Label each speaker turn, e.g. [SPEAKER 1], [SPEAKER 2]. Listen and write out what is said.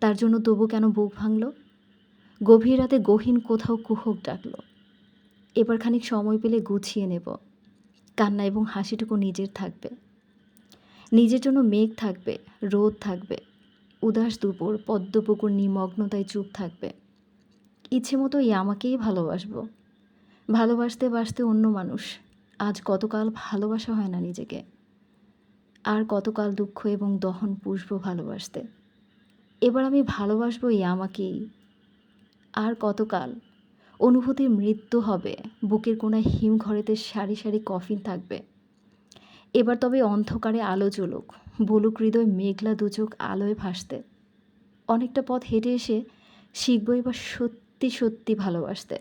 [SPEAKER 1] তার জন্য তবু কেন বুক ভাঙল? গভীর রাতে গহীন কোথাও কুহক ডাকল। এবার খানিক সময় পেলে গুছিয়ে নেব। কান্না এবং হাসিটুকু নিজের থাকবে। নিজের জন্য মেঘ থাকবে, রোদ থাকবে, উদাস দুপুর, পদ্মপুকুর নিমগ্নতায় চুপ থাকবে। ইচ্ছে মতোই আমাকেই ভালোবাসবো। ভালোবাসতে বাসতে অন্য মানুষ। আজ কতকাল ভালোবাসা হয় না নিজেকে। আর কতকাল দুঃখ এবং দহন পুষব ভালোবাসতে। এবার আমি ভালোবাসবো এই আমাকেই। আর কতকাল? অনুভূতির মৃত্যু হবে, বুকের কোনায় হিমঘরেতে সারি সারি কফিন থাকবে। এবার তবে অন্ধকারে আলো জ্বলুক, বলুক হৃদয় মেঘলা দুচোখ আলোয় ভাসতে। অনেকটা পথ হেঁটে এসে শিখব এবার সত্যি সত্যি ভালোবাসতে।